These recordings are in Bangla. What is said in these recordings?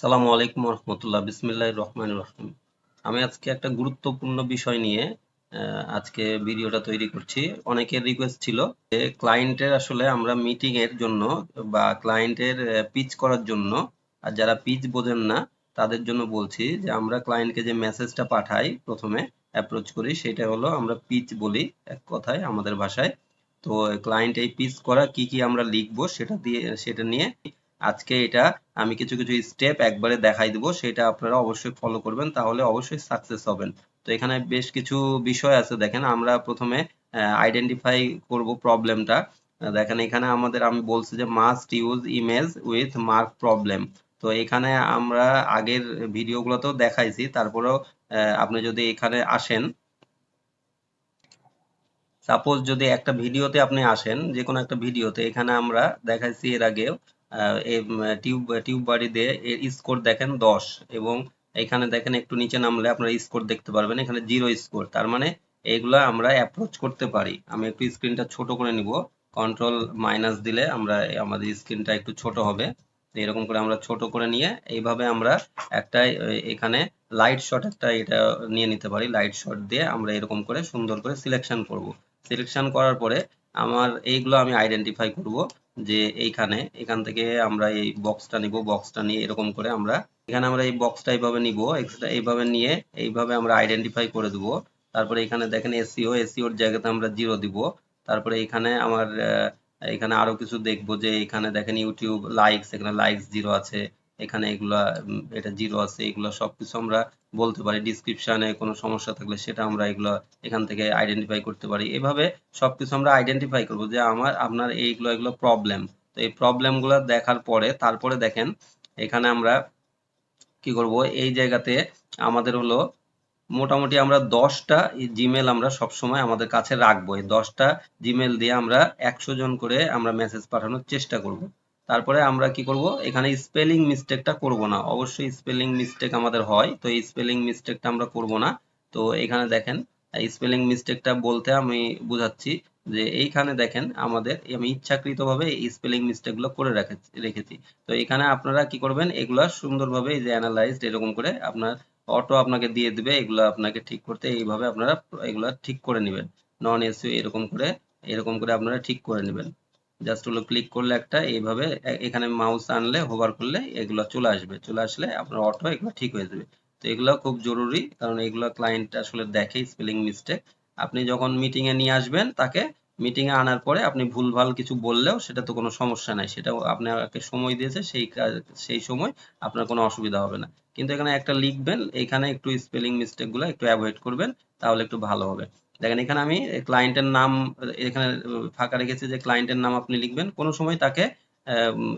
সালামু আলাইকুম রহমতুল্লাহ। বিসমিল্লাহ রহমান রহিম। আমি আজকে একটা গুরুত্বপূর্ণ বিষয় নিয়ে আজকে ভিডিওটা তৈরি করছি। অনেকের রিকোয়েস্ট ছিল যে ক্লায়েন্টের আসলে আমরা মিটিং এর জন্য বা ক্লায়েন্টের পিচ করার জন্য, আর যারা পিচ বোঝেন না, তাদের জন্য বলছি যে আমরা ক্লায়েন্টকে যে মেসেজটা পাঠাই প্রথমে অ্যাপ্রোচ করি, সেটা হলো আমরা পিচ বলি এক কথায় আমাদের ভাষায়। তো ক্লায়েন্ট এই পিচ করা কি কি আমরা লিখব সেটা দিয়ে, সেটা নিয়ে আজকে এটা আমি কিছু কিছু স্টেপ একবারে দেখাই দিব, সেটা আপনারা অবশ্যই ফলো করবেন, তাহলে অবশ্যই সাকসেস হবেন। তো এখানে বেশ কিছু বিষয় আছে, দেখেন আমরা প্রথমে আইডেন্টিফাই করব প্রবলেমটা দেখেন এখানে আমাদের, আমি বলছি যে must use image with mark problem তো এখানে আমরা আগের ভিডিওগুলোতেও দেখাইছি, তারপরেও আপনি যদি এখানে আসেন সাপোজ যদি একটা ভিডিওতে আপনি আসেন যে কোনো একটা ভিডিওতে, এখানে আমরা দেখাইছি এর আগেও টিউব টিউব বাড়ি দিয়ে এর স্কোর দেখেন দশ এবং এখানে দেখেন একটু নিচে নামলে আপনারা স্কোর দেখতে পারবেন, এখানে জিরো স্কোর তার মানে এইগুলা আমরা অ্যাপ্রোচ করতে পারি। আমি একটু স্ক্রিনটা ছোট করে নিব কন্ট্রোল মাইনাস দিলে আমরা আমাদের স্ক্রিনটা একটু ছোট হবে। এরকম করে আমরা ছোট করে নিয়ে এইভাবে আমরা একটা এখানে লাইট শট একটা এটা নিয়ে নিতে পারি লাইট শট দিয়ে আমরা এরকম করে সুন্দর করে সিলেকশন করব। সিলেকশন করার পরে আমার এইগুলো আমি আইডেন্টিফাই করব। যে এইখানে, এখান থেকে আমরা এই বক্সটা নিব বক্সটা নিয়ে এরকম করে আমরা, এখানে আমরা এই বক্সটা এইভাবে নিব এক্সট্রা এইভাবে নিয়ে এইভাবে আমরা আইডেন্টিফাই করে দেব। তারপরে এখানে দেখেন এসিও এসিওর জায়গাতে আমরা জিরো দিব। তারপরে এখানে আমার এখানে আরও কিছু দেখব যে এখানে দেখেন ইউটিউব লাইকস এখানে লাইকস জিরো আছে। এখানে এগুলা এটা জিরো আছে, এগুলো সবকিছু আমরা বলতে পারি। ডিসক্রিপশনে কোনো সমস্যা থাকলে সেটা আমরা এগুলো এখান থেকে আইডেন্টিফাই করতে পারি। এভাবে সবকিছু আমরা আইডেন্টিফাই করব যে আমার, আপনার এইগুলো, এগুলো প্রবলেম তো এই প্রবলেমগুলো দেখার পরে, তারপরে দেখেন, এখানে আমরা কি করব? এই জায়গাতে আমাদের হলো মোটামুটি আমরা দশটা জিমেল আমরা সবসময় আমাদের কাছে রাখব। এই দশটা জিমেল দিয়ে আমরা একশো জন করে আমরা মেসেজ পাঠানোর চেষ্টা করব। তারপরে আমরা কি করব? এখানে স্পেলিং মিস্টেকটা করব না। অবশ্যই স্পেলিং মিস্টেক আমাদের হয়, তো এই স্পেলিং মিস্টেকটা আমরা করব না। তো এখানে দেখেন স্পেলিং মিস্টেকটা বলতে আমি বুঝাচ্ছি যে এইখানে দেখেন আমাদের, আমি ইচ্ছাকৃতভাবে এই স্পেলিং মিস্টেকগুলো করে রেখেছি। তো এখানে আপনারা কি করবেন, এগুলা সুন্দরভাবে এই যে অ্যানালাইজড এরকম করে আপনার অটো আপনাকে দিয়ে দিবে, এগুলো আপনাকে ঠিক করতে এইভাবে আপনারা এগুলা ঠিক করে নেবেন। নন এসইও এরকম করে এরকম করে আপনারা ঠিক করে নেবেন। জাস্ট হলো ক্লিক করলে একটা, এইভাবে এখানে মাউস আনলে হোভার করলে এগুলো চলে আসবে। চলে আসলে আপনার অটো এগুলো ঠিক হয়ে যাবে। তো এগুলো খুব জরুরি, কারণ এগুলো ক্লায়েন্ট আসলে দেখে স্পেলিং মিস্টেক আপনি যখন মিটিং এ নিয়ে আসবেন, তাকে মিটিং এ আনার পরে আপনি ভুলভাল কিছু বললেও সেটা তো কোনো সমস্যা নাই। সেটাও আপনাকে সময় দিয়েছে, সেই কাজ, সেই সময় আপনার কোনো অসুবিধা হবে না। কিন্তু এখানে একটা লিখবেন, এখানে একটু স্পেলিং মিস্টেকগুলো একটু অ্যাভয়েড করবেন, তাহলে একটু ভালো হবে। দেখেন, এখানে আমি ক্লায়েন্টের নাম, এখানে ফাঁকা রেখেছি যে ক্লায়েন্টের নাম আপনি লিখবেন। কোনো সময় তাকে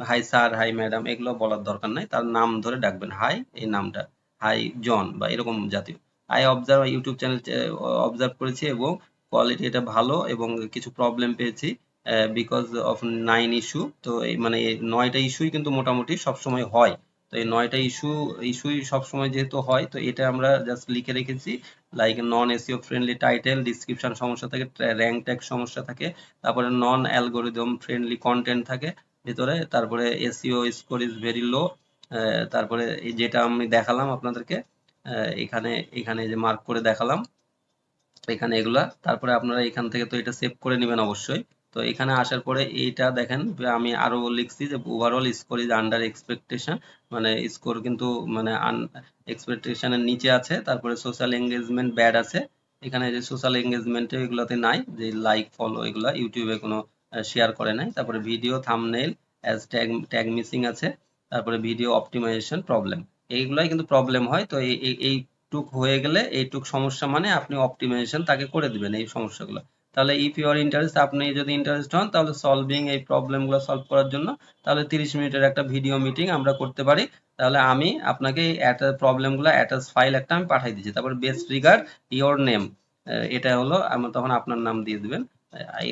হাই স্যার, হাই ম্যাডাম এগুলো বলার দরকার নাই। তার নাম ধরে ডাকবেন, হাই এই নামটা, হাই জন বা এরকম জাতীয়। I observe YouTube channel observe করেছি এবং কোয়ালিটি এটা ভালো এবং কিছু প্রবলেম পেয়েছি বিকজ অফ নাইন ইস্যু তো এই মানে নয়টা ইস্যুই কিন্তু মোটামুটি সবসময় হয়। তো এই নয়টা ইস্যু ইস্যুই সবসময় যেহেতু হয়, তো এটা আমরা জাস্ট লিখে রেখেছি। Like non SEO friendly title description সমস্যা থাকে র্যাঙ্ক ট্যাগ সমস্যা থাকে, তারপরে নন অ্যালগোরিদম ফ্রেন্ডলি কন্টেন্ট থাকে, ভিতরে, তারপরে SEO score is very low তারপরে যেটা আমি দেখালাম আপনাদেরকে এখানে এখানে যে মার্ক করে দেখালাম, এখানে এগুলা, তারপরে আপনারা এখান থেকে তো এটা সেভ করে নেবেন অবশ্যই। তো এখানে আসার পরে এইটা দেখেন আমি আরও লিখছি যে overall score is under expectation মানে স্কোর কিন্তু মানে এক্সপেকটেশনের নিচে আছে, তারপরে সোশ্যাল এঙ্গেজমেন্ট ব্যাড আছে। এখানে যে সোশ্যাল এঙ্গেজমেন্ট এগুলোতে নাই, যে লাইক ফলো এগুলা ইউটিউবে কোনো শেয়ার করে নাই। তারপরে video thumbnail as tag tag missing আছে। তারপরে ভিডিও অপটিমাইজেশন প্রবলেম এইগুলাই কিন্তু প্রবলেম হয়। তো এই, এই- এইটুক হয়ে গেলে, এইটুক সমস্যা মানে আপনি অপটিমাইজেশন তাকে করে দিবেন এই সমস্যাগুলো। তাহলে ইফ ইউ আর ইন্টারেস্ট আপনি যদি ইন্টারেস্ট হন, তাহলে সলভিং এই প্রবলেমগুলো সলভ করার জন্য তাহলে তিরিশ মিনিটের একটা ভিডিও মিটিং আমরা করতে পারি। তাহলে আমি আপনাকে প্রবলেমগুলো অ্যাটাচ ফাইল একটা আমি পাঠিয়ে দিচ্ছি। তারপর বেস্ট রিগার্ড ইওর নেম এটা হলো তখন আপনার নাম দিয়ে দিবেন।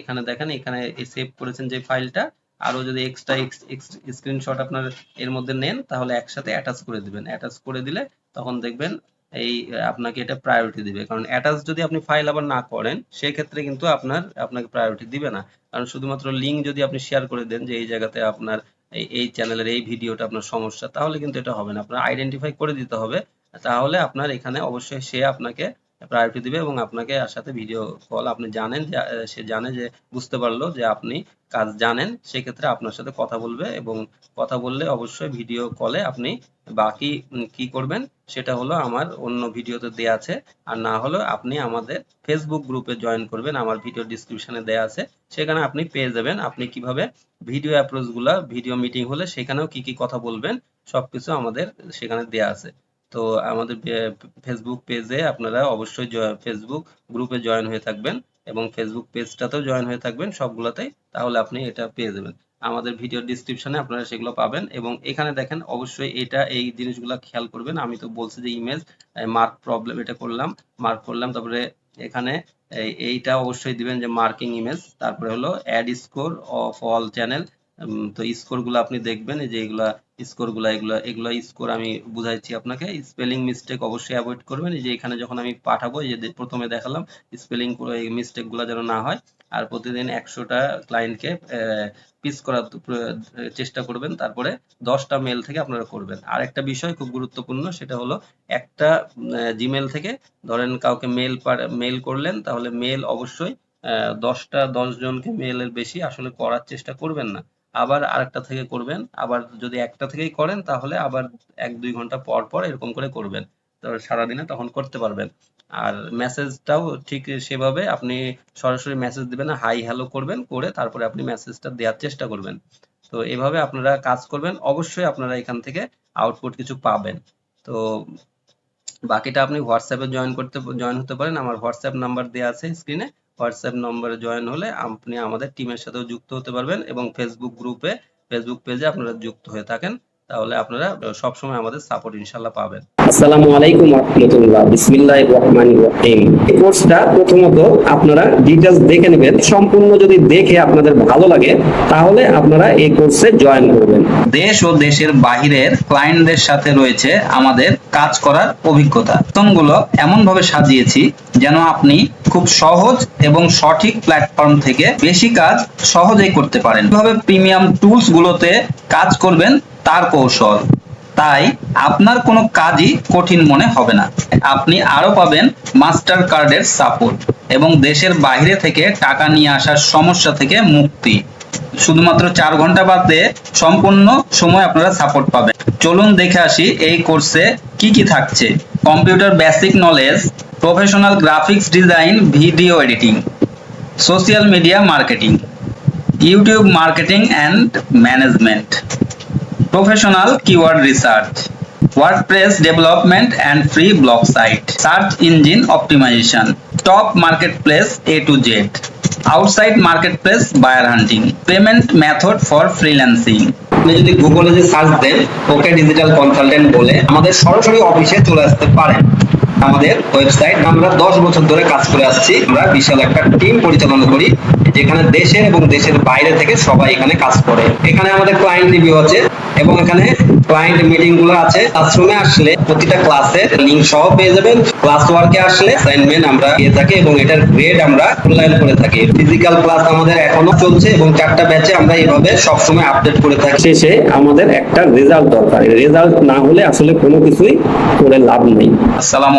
এখানে দেখেন, এখানে সেভ করেছেন যে ফাইলটা আরও যদি এক্সট্রা স্ক্রিনশট আপনার এর মধ্যে নেন, তাহলে একসাথে অ্যাটাচ করে দিবেন। অ্যাটাচ করে দিলে তখন দেখবেন এই আপনাকে এটা প্রায়োরিটি দিবে। কারণ অ্যাটাচ যদি আপনি ফাইল আবার না করেন, সেক্ষেত্রে কিন্তু আপনার, আপনাকে প্রায়োরিটি দিবে না। কারণ শুধুমাত্র লিঙ্ক যদি আপনি শেয়ার করে দেন যে এই জায়গাতে আপনার এই এই চ্যানেলের এই ভিডিওটা আপনার সমস্যা, তাহলে কিন্তু এটা হবে না। আপনার আইডেন্টিফাই করে দিতে হবে। তাহলে আপনার এখানে অবশ্যই সে আপনাকে প্রায়োরিটি দিবে এবং আপনাকে আর সাথে ভিডিও কল আপনি জানেন যে সে জানে যে, বুঝতে পারল যে আপনি কাজ জানেন, সেক্ষেত্রে আপনার সাথে কথা বলবে এবং কথা বললে অবশ্যই ভিডিও কলে আপনি বাকি কি করবেন সেটা হলো আমার অন্য ভিডিওতে দেয়া আছে। আর না হলে আপনি আমাদের ফেসবুক গ্রুপে জয়েন করবেন, আমার ভিডিও ডিসক্রিপশনে দেয়া আছে। সেখানে আপনি পেয়ে যাবেন, আপনি কীভাবে ভিডিও অ্যাপ্রোচগুলা ভিডিও মিটিং হলে সেখানেও কি কি কথা বলবেন, সবকিছু আমাদের সেখানে দেয়া আছে। তো আমাদের ফেসবুক পেজে আপনারা অবশ্যই ফেসবুক গ্রুপে জয়েন হয়ে থাকবেন এবং ফেসবুক পেজটাতেও জয়েন হয়ে থাকবেন সবগুলোতেই, তাহলে আপনি এটা পেয়ে যাবেন। আমাদের ভিডিও ডিসক্রিপশনে আপনারা সেগুলো পাবেন এবং এখানে দেখেন অবশ্যই এটা, এই জিনিসগুলো খেয়াল করবেন। আমি তো বলছি যে ইমেজ মার্ক প্রবলেম এটা করলাম মার্ক করলাম, তারপরে এখানে এইটা অবশ্যই দিবেন যে মার্কিং ইমেজ তারপরে হলো ad score of all channel তো স্কোরগুলো আপনি দেখবেন যে এগুলা স্কোরগুলা, এগুলা এগুলা স্কোর আমি বুঝাইছি আপনাকে। স্পেলিং মিস্টেক অবশ্যই অ্যাভয়েড করবেন। যে এখানে যখন আমি পাঠাবো, এই যে প্রথমে দেখালাম স্পেলিং মিস্টেকগুলা যেন না হয়, আর প্রতিদিন একশোটা ক্লায়েন্টকে পিস করার চেষ্টা করবেন। তারপরে দশটা মেল থেকে আপনারা করবেন। আর একটা বিষয় খুব গুরুত্বপূর্ণ, সেটা হলো একটা জিমেল থেকে ধরেন কাউকে মেল মেল করলেন, তাহলে মেল অবশ্যই দশটা, দশ জনকে মেলের বেশি আসলে করার চেষ্টা করবেন না। আবার আরেকটা থেকে করবেন। আবার যদি একটা থেকেই করেন, তাহলে আবার এক দুই ঘণ্টা পর পর এরকম করে করবেন। তো সারাদিনে তখন করতে পারবেন। আর মেসেজটাও ঠিক সেভাবে আপনি সরাসরি মেসেজ দিবেন হাই হ্যালো করবেন, করে তারপরে আপনি মেসেজটা দেওয়ার চেষ্টা করবেন। তো এভাবে আপনারা কাজ করবেন। অবশ্যই আপনারা এখান থেকে আউটপুট কিছু পাবেন। তো বাকিটা আপনি হোয়াটসঅ্যাপে জয়েন করতে জয়েন হতে পারেন। আমার হোয়াটসঅ্যাপ নাম্বার দেওয়া আছে স্ক্রিনে হোয়াটসঅ্যাপ নম্বরে জয়েন হলে আপনি আমাদের টিমের সাথেও যুক্ত হতে পারবেন এবং ফেসবুক গ্রুপে ফেসবুক পেজে আপনারা যুক্ত হয়ে থাকেন। তাহলে আপনারা সবসময় আমাদের সাপোর্ট ইনশাল্লাহ পাবেন। আমাদের কাজ করার অভিজ্ঞতা। বেতনগুলো এমন ভাবে সাজিয়েছি যেন আপনি খুব সহজ এবং সঠিক প্ল্যাটফর্ম থেকে বেশি কাজ সহজেই করতে পারেন। প্রিমিয়াম টুলস গুলোতে কাজ করবেন, তার কৌশল। তাই আপনার কোনো কাজই কঠিন মনে হবে না। আপনি আরও পাবেন মাস্টার কার্ডের সাপোর্ট এবং দেশের বাইরে থেকে টাকা নিয়ে আসার সমস্যা থেকে মুক্তি। শুধুমাত্র চার ঘণ্টা বাদে সম্পূর্ণ সময় আপনারা সাপোর্ট পাবেন। চলুন দেখে আসি এই কোর্সে কি কি থাকছে। Computer basic knowledge, professional graphics design, video editing, social media marketing, YouTube marketing and management. Professional keyword research WordPress development and free blog site search engine optimisation top market place A to Z outside market place buyer hunting payment method for freelancing আপনি যদি গুগলে যে সার্চ দেন, ওকে ডিজিটাল কনসালটেন্ট বলে, আমাদের সরাসরি অফিসে চলে আসতে পারেন। আমাদের ওয়েবসাইট আমরা দশ বছর ধরে কাজ করে আসছি। আমরা বিশাল একটা টিম পরিচালনা করি, যেখানে দেশে এবং দেশের বাইরে থেকে সবাই এখানে কাজ করে। এখানে আমাদের ক্লায়েন্ট রিভিউ আছে এবং এখানে ক্লায়েন্ট মিটিংগুলো আছে। ক্লাসরুমে আসলে প্রতিটা ক্লাসের লিংক সহ পেয়ে যাবেন। ক্লাস ওয়ার্কে আসলে অ্যাসাইনমেন্ট আমরা দিয়ে থাকি এবং এটার গ্রেড আমরা মূল্যায়ন করে থাকি। ফিজিক্যাল ক্লাস আমাদের এখনও চলছে এবং চারটা ব্যাচে আমরা এইভাবে সবসময় আপডেট করে থাকি। শেষে আমাদের একটা রেজাল্ট দরকার। রেজাল্ট না হলে আসলে কোনো কিছুই করে লাভ নেই। আসসালামু